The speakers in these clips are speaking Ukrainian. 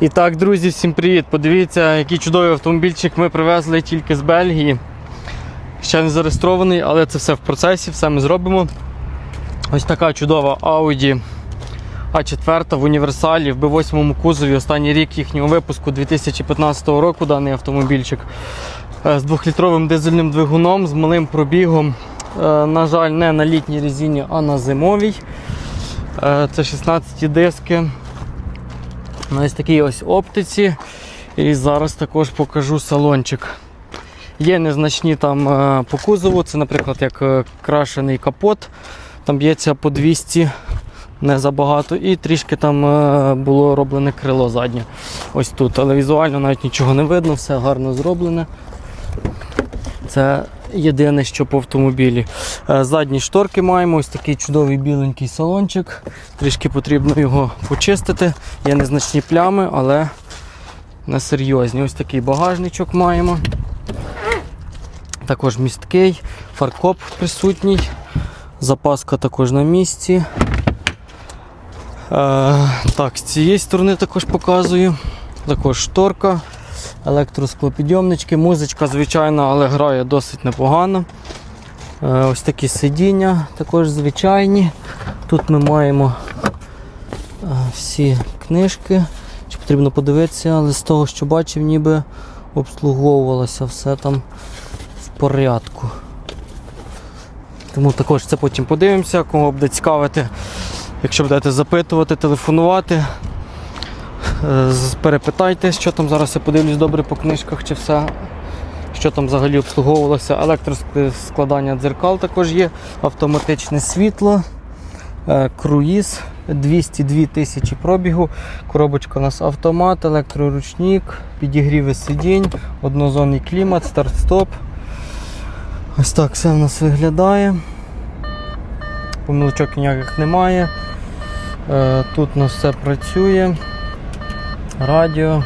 І так, друзі, всім привіт! Подивіться, який чудовий автомобільчик ми привезли тільки з Бельгії. Ще не зареєстрований, але це все в процесі, все ми зробимо. Ось така чудова Audi А4 в універсалі в B8 кузові. Останній рік їхнього випуску 2015 року даний автомобільчик Е, з 2-літровим дизельним двигуном, з малим пробігом. Е, На жаль, не на літній резині, а на зимовій. Е, Це 16 диски. На ось такій ось оптиці. І зараз також покажу салончик. Є незначні там е, по кузову, це, наприклад, як е, крашений капот, там б'ється по 200, не забагато, і трішки там е, було роблене крило заднє. Ось тут. Але візуально навіть нічого не видно, все гарно зроблене. Це єдине, що по автомобілі. Е, Задні шторки маємо, ось такий чудовий біленький салончик. Трішки потрібно його почистити. Є незначні плями, але не серйозні. Ось такий багажничок маємо. Також місткий, фаркоп присутній. Запаска також на місці. Е, так, з цієї сторони також показую. Також шторка, електросклопідйомнички, музичка звичайна, але грає досить непогано. Е, ось такі сидіння, також звичайні. Тут ми маємо е, всі книжки. Чи потрібно подивитися, але з того, що бачив, ніби обслуговувалося все там в порядку. Тому також це потім подивимося, кого буде цікавити. Якщо будете запитувати, телефонувати, е, з- перепитайте, що там зараз я подивлюсь добре по книжках, чи все, що там взагалі обслуговувалося. Електроскладання дзеркал також є, автоматичне світло, е, круїз, 202 тисячі пробігу. Коробочка у нас автомат, електроручник, підігріви сидінь, однозонний клімат, старт-стоп. Ось так все в нас виглядає. Помилочок ніяких немає. Е, Тут у нас все працює. Радіо.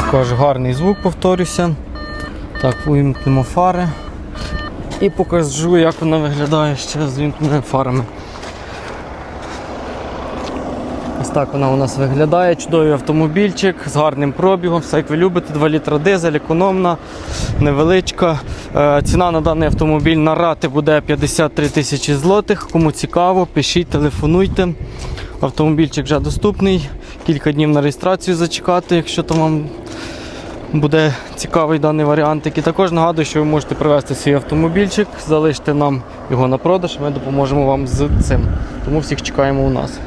Також гарний звук, повторюся. Так, увімкнемо фари. І покажу, як вона виглядає ще з вімкненими фарами. Ось так вона у нас виглядає. Чудовий автомобільчик з гарним пробігом, все як ви любите, 2 літра дизель, економна, невеличка. Е, Ціна на даний автомобіль на рати буде 53 тисячі злотих. Кому цікаво, пишіть, телефонуйте. Автомобільчик вже доступний. Кілька днів на реєстрацію зачекати, якщо там вам буде цікавий даний варіант. І також нагадую, що ви можете привезти свій автомобільчик, залишити нам його на продаж, ми допоможемо вам з цим. Тому всіх чекаємо у нас.